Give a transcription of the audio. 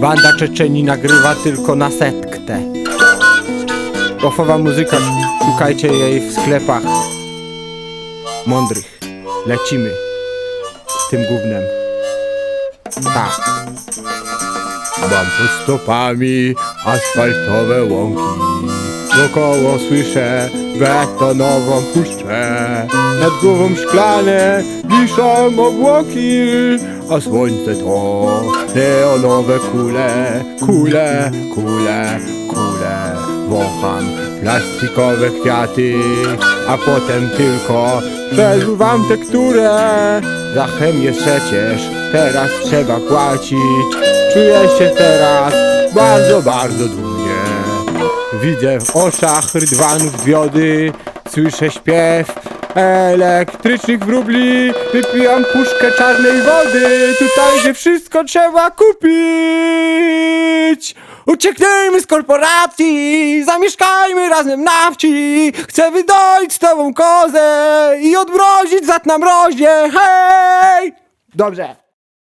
Banda Czeczeni nagrywa tylko na setkę. Ofowa muzyka, szukajcie jej w sklepach mądrych. Lecimy tym gównem. Tak. Mam pod stopami asfaltowe łąki Wokoło słyszę betonową puszczę. Nad głową szklane wiszą obłoki A słońce to neonowe kule Kule, kule, kule. Wącham plastikowe kwiaty A potem tylko przeżuwam tekturę Za chemię przecież. Teraz trzeba płacić. Czuję się teraz bardzo, bardzo dumnie Widzę w oczach rydwanów wiody Słyszę śpiew elektrycznych wróbli. Wypijam puszkę czarnej wody Tutaj, gdzie wszystko trzeba kupić. Ucieknijmy z korporacji Zamieszkajmy razem na wsi. Chcę wydoić z tobą kozę I odmrozić zad na mrozie. Hej! Dobrze